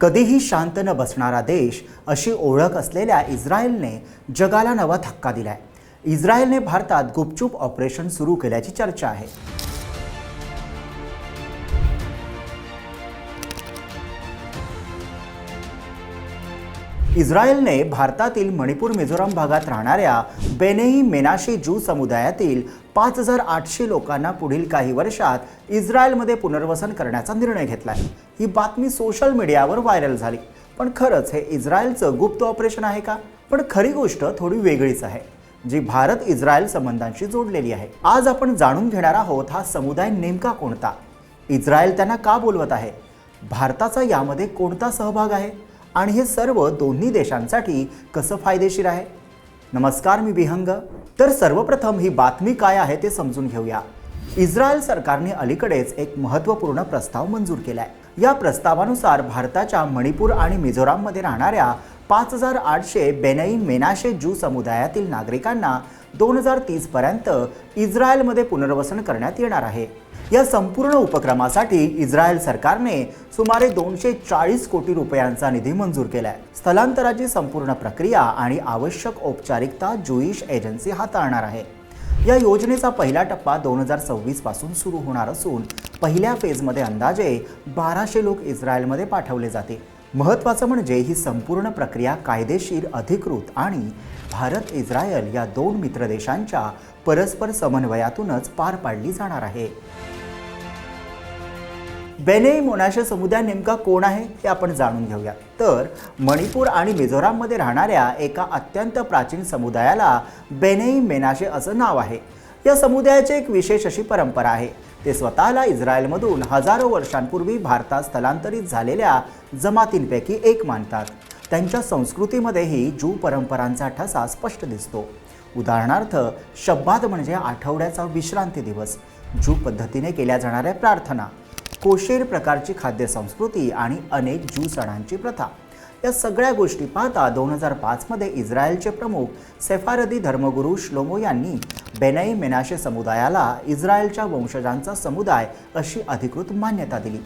कधीही शांत न बसणारा देश अशी ओळख असलेल्या इस्रायलने जगाला नवा धक्का दिलाय. इस्रायलने भारतात गुपचूप ऑपरेशन सुरू केल्याची चर्चा आहे. इस्रायलने भारतातील मणिपूर मिझोराम भागात राहणाऱ्या बेनेई मेनाशी ज्यू समुदायातील पाच हजार आठशे लोकांना पुढील काही वर्षात इस्रायलमध्ये पुनर्वसन करण्याचा निर्णय घेतला आहे. ही बातमी सोशल मीडियावर व्हायरल झाली. पण खरंच हे इस्रायलचं गुप्त ऑपरेशन आहे का? पण खरी गोष्ट थोडी वेगळीच आहे. जी भारत इस्रायल संबंधांशी जोडलेली आहे. आज आपण जाणून घेणार आहोत हा समुदाय नेमका कोणता? इस्रायल त्यांना का बोलवत आहे? भारताचा यामध्ये कोणता सहभाग आहे? आणि हे सर्व दोन्ही देशांसाठी कसं फायदेशीर आहे? नमस्कार मी विहंग तर सर्वप्रथम ही बातमी काय आहे ते समजून घेऊया. इस्रायल सरकारने अलीकडेच एक महत्त्वपूर्ण प्रस्ताव मंजूर केलाय. या प्रस्तावानुसार भारताच्या मणिपूर आणि मिझोराममध्ये राहणाऱ्या पाच हजार आठशे बेनई मेनाशे ज्यू समुदायातील नागरिकांना दोन हजार तीसपर्यंत इस्रायलमध्ये पुनर्वसन करण्यात येणार आहे. या संपूर्ण उपक्रमासाठी इस्रायल सरकारने सुमारे दोनशे चाळीस कोटी रुपयांचा निधी मंजूर केलाय. स्थलांतराची संपूर्ण प्रक्रिया आणि आवश्यक औपचारिकता जुईश एजन्सी हाताळणार आहे. या योजनेचा पहिला टप्पा दोन हजार सव्वीसपासून सुरू होणार असून पहिल्या फेजमध्ये अंदाजे बाराशे लोक इस्रायलमध्ये पाठवले जातील. महत्त्वाचं म्हणजे ही संपूर्ण प्रक्रिया कायदेशीर अधिकृत आणि भारत इस्रायल या दोन मित्र देशांच्या परस्पर समन्वयातूनच पार पाडली जाणार आहे. बेनेई मोनाशे समुदाय नेमका कोण आहे हे आपण जाणून घेऊया. तर मणिपूर आणि मिझोराममध्ये राहणाऱ्या एका अत्यंत प्राचीन समुदायाला बेनेई मेनाशे असं नाव आहे. या समुदायाची एक विशेष अशी परंपरा आहे. ते स्वतःला इस्रायलमधून हजारो वर्षांपूर्वी भारतात स्थलांतरित झालेल्या जमातींपैकी एक मानतात. त्यांच्या संस्कृतीमध्येही जू परंपरांचा ठसा स्पष्ट दिसतो. उदाहरणार्थ शब्बाद म्हणजे आठवड्याचा विश्रांती दिवस. जू पद्धतीने केल्या जाणाऱ्या प्रार्थना कोशेर प्रकारची खाद्य संस्कृती आणि अनेक जू सणांची प्रथा. या सगळ्या गोष्टी पाहता दोन हजार पाचमध्ये इस्रायलचे प्रमुख सेफारदी धर्मगुरू श्लोमो यांनी बेनाई मेनाशे समुदायाला इस्रायलच्या वंशजांचा समुदाय अशी अधिकृत मान्यता दिली.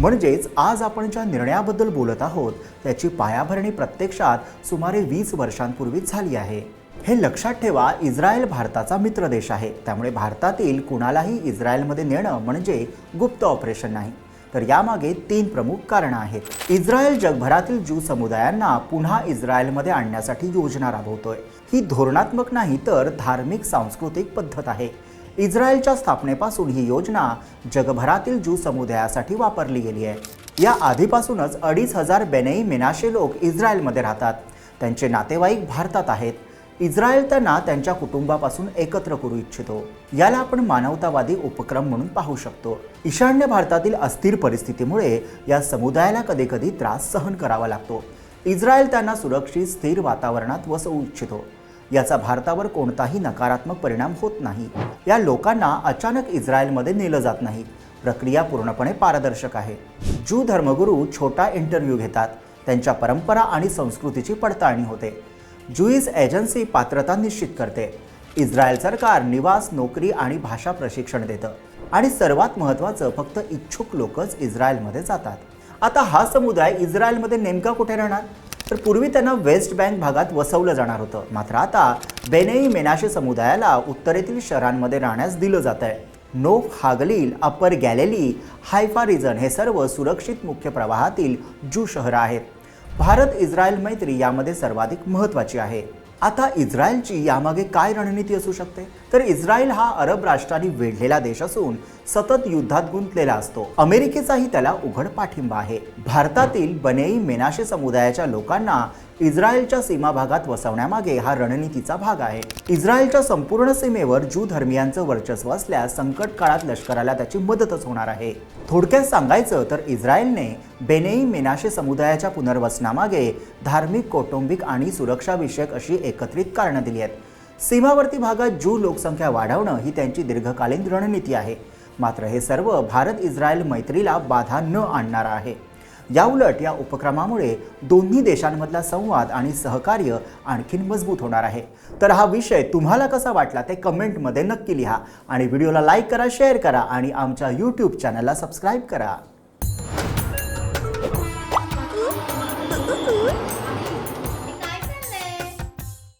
म्हणजेच आज आपण ज्या निर्णयाबद्दल बोलत आहोत त्याची पायाभरणी प्रत्यक्षात सुमारे वीस वर्षांपूर्वीच झाली आहे. हे लक्षात ठेवा इस्रायल भारताचा मित्र देश आहे. त्यामुळे भारतातील कुणालाही इस्रायलमध्ये नेणं म्हणजे गुप्त ऑपरेशन नाही. तर यामागे तीन प्रमुख कारणं आहेत. इस्रायल जगभरातील ज्यू समुदायांना पुन्हा इस्रायलमध्ये आणण्यासाठी योजना राबवतोय. ही धोरणात्मक नाही तर धार्मिक सांस्कृतिक पद्धत आहे. इस्रायलच्या स्थापनेपासून ही योजना जगभरातील ज्यू समुदायासाठी वापरली गेली आहे. या आधीपासूनच अडीच हजार बेनई मेनाशे लोक इस्रायलमध्ये राहतात. त्यांचे नातेवाईक भारतात आहेत. इस्रायल त्यांना त्यांच्या कुटुंबापासून एकत्र करू इच्छितो. याला आपण मानवतावादी उपक्रम म्हणून पाहू शकतो. ईशान्य भारतातील अस्थिर परिस्थितीमुळे या समुदायाला कधीकधी त्रास सहन करावा लागतो. इस्रायल त्यांना सुरक्षित स्थिर वातावरणात वसवू इच्छितो. याचा भारतावर कोणताही नकारात्मक परिणाम होत नाही. या लोकांना अचानक इस्रायलमध्ये नेलं जात नाही. प्रक्रिया पूर्णपणे पारदर्शक आहे. ज्यू धर्मगुरू छोटा इंटरव्ह्यू घेतात. त्यांच्या परंपरा आणि संस्कृतीची पडताळणी होते. जुईज एजन्सी पात्रता निश्चित करते. इस्रायल सरकार निवास नोकरी आणि भाषा प्रशिक्षण देतं. आणि सर्वात महत्त्वाचं फक्त इच्छुक लोकच इस्रायलमध्ये जातात. आता हा समुदाय इस्रायलमध्ये नेमका कुठे राहणार? तर पूर्वी त्यांना वेस्ट बँक भागात वसवलं जाणार होतं. मात्र आता बेनेई मेनाशे समुदायाला उत्तरेतील शहरांमध्ये राहण्यास दिलं जात आहे नोफ हागलील अप्पर गॅलेली हायफा रिजन हे सर्व सुरक्षित मुख्य प्रवाहातील जू शहरं आहेत. भारत इस्रायल मैत्री यामध्ये सर्वाधिक महत्त्वाची आहे. आता इस्रायलची यामागे काय रणनीती असू शकते? तर इस्रायल हा अरब राष्ट्रांनी वेढलेला देश असून सतत युद्धात गुंतलेला असतो. अमेरिकेचाही त्याला उघड पाठिंबा आहे. भारतातील बनेई मेनाशे समुदायाच्या लोकांना इस्रायलच्या सीमा भागात वसवण्यामागे हा रणनीतीचा भाग आहे. इस्रायलच्या संपूर्ण सीमेवर ज्यू धर्मियांचं वर्चस्व असल्यास संकट काळात लष्कराला त्याची मदतच होणार आहे. थोडक्यात सांगायचं तर इस्रायलने बेनेई मेनाशे समुदायाच्या पुनर्वसनामागे धार्मिक कौटुंबिक आणि सुरक्षाविषयक अशी एकत्रित कारणं दिली आहेत. सीमावर्ती भागात ज्यू लोकसंख्या वाढवणं ही त्यांची दीर्घकालीन रणनीती आहे. मात्र हे सर्व भारत इस्रायल मैत्रीला बाधा न आणणार आहे. याउलट या उपक्रमामुळे दोन्ही देशांमधला संवाद आणि सहकार्य आणखीन मजबूत होणार आहे. तर हा विषय तुम्हाला कसा वाटला ते कमेंटमध्ये नक्की लिहा आणि व्हिडिओला लाईक करा शेअर करा आणि आमच्या यूट्यूब चॅनलला सबस्क्राईब करा.